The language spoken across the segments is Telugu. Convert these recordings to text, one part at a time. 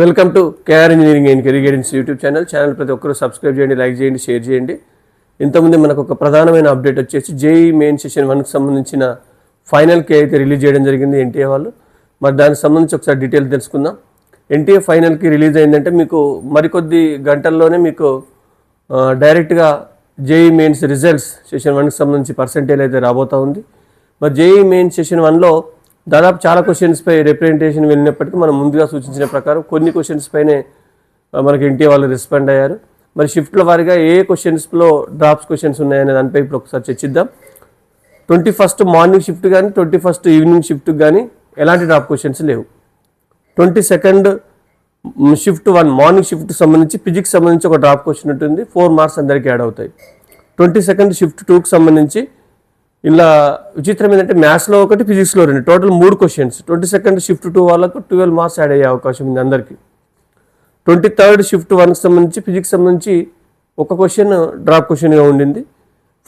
Welcome to KR engineering and career guidance YouTube channel. Channel ప్రతి ఒక్కరూ సబ్స్క్రైబ్ చేయండి లైక్ చేయండి షేర్ చేయండి. ఇంతకుముందు మనకు ఒక ప్రధానమైన అప్డేట్ వచ్చేసి జేఈ మెయిన్ సెషన్ వన్కి సంబంధించిన ఫైనల్ కే అయితే రిలీజ్ చేయడం జరిగింది ఎన్టీఏ వాళ్ళు. మరి దానికి సంబంధించి ఒకసారి డీటెయిల్ తెలుసుకుందాం. ఎన్టీఏ ఫైనల్కి రిలీజ్ అయిందంటే మీకు మరికొద్ది గంటల్లోనే మీకు డైరెక్ట్గా జేఈ మెయిన్స్ రిజల్ట్స్ సెషన్ వన్కి సంబంధించి పర్సంటేజ్ అయితే రాబోతూ ఉంది. మరి జేఈ మెయిన్ సెషన్ వన్లో దాదాపు చాలా క్వశ్చన్స్ పై రిప్రజెంటేషన్ వెళ్ళినప్పటికీ మనం ముందుగా సూచించిన ప్రకారం కొన్ని క్వశ్చన్స్ పైనే మనకి ఇంటి వాళ్ళు రెస్పాండ్ అయ్యారు. మరి షిఫ్ట్ల వారిగా ఏ క్వశ్చన్స్లో డ్రాప్స్ క్వశ్చన్స్ ఉన్నాయనే దానిపై ఇప్పుడు ఒకసారి చర్చిద్దాం. ట్వంటీ ఫస్ట్ మార్నింగ్ షిఫ్ట్ కానీ ట్వంటీ ఫస్ట్ ఈవినింగ్ షిఫ్ట్ కానీ ఎలాంటి డ్రాప్ క్వశ్చన్స్ లేవు. Twenty second shift one morning shift సంబంధించి ఫిజిక్స్ సంబంధించి ఒక డ్రాప్ క్వశ్చన్ ఉంటుంది. ఫోర్ మార్క్స్ అందరికీ యాడ్ అవుతాయి. ట్వంటీ సెకండ్ షిఫ్ట్ టూకి సంబంధించి ఇలా విచిత్రం ఏంటంటే మ్యాథ్స్లో ఒకటి ఫిజిక్స్లో రెండు. టోటల్ మూడు questions twenty second shift two వాళ్ళకు ట్వెల్వ్ మార్క్స్ యాడ్ అయ్యే అవకాశం ఉంది అందరికీ. ట్వంటీ థర్డ్ షిఫ్ట్ వన్కి సంబంధించి ఫిజిక్స్ సంబంధించి ఒక క్వశ్చన్ డ్రాప్ క్వశ్చన్గా ఉండింది.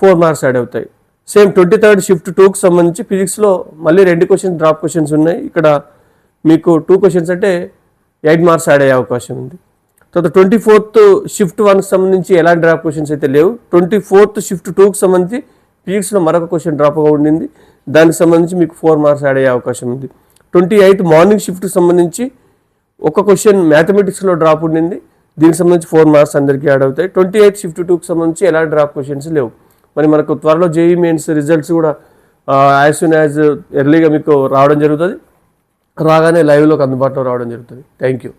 ఫోర్ మార్క్స్ యాడ్ అవుతాయి. సేమ్ ట్వంటీ థర్డ్ షిఫ్ట్ టూకి సంబంధించి ఫిజిక్స్లో మళ్ళీ రెండు క్వశ్చన్స్ డ్రాప్ క్వశ్చన్స్ ఉన్నాయి. ఇక్కడ మీకు టూ క్వశ్చన్స్ అంటే ఎయిట్ మార్క్స్ యాడ్ అయ్యే అవకాశం ఉంది. తర్వాత ట్వంటీ ఫోర్త్ షిఫ్ట్ వన్కి సంబంధించి ఎలాంటి డ్రాప్ క్వశ్చన్స్ అయితే లేవు. ట్వంటీ ఫోర్త్ షిఫ్ట్ టూకి సంబంధించి పీక్స్లో మరొక క్వశ్చన్ డ్రాప్గా ఉండింది. దానికి సంబంధించి మీకు ఫోర్ మార్క్స్ యాడ్ అయ్యే అవకాశం ఉంది. ట్వంటీ ఎయిట్ మార్నింగ్ షిఫ్ట్కి సంబంధించి ఒక క్వశ్చన్ మ్యాథమెటిక్స్లో డ్రాప్ ఉండింది. దీనికి సంబంధించి ఫోర్ మార్క్స్ అందరికీ యాడ్ అవుతాయి. ట్వంటీ ఎయిట్ షిఫ్ట్ టూకి సంబంధించి ఎలాంటి డ్రాప్ క్వశ్చన్స్ లేవు. మరి మనకు త్వరలో జేఈ మెయిన్స్ రిజల్ట్స్ కూడా యాజ్ సూన్ యాజ్ ఎర్లీగా మీకు రావడం జరుగుతుంది. రాగానే లైవ్లోకి అందుబాటులో రావడం జరుగుతుంది. Thank you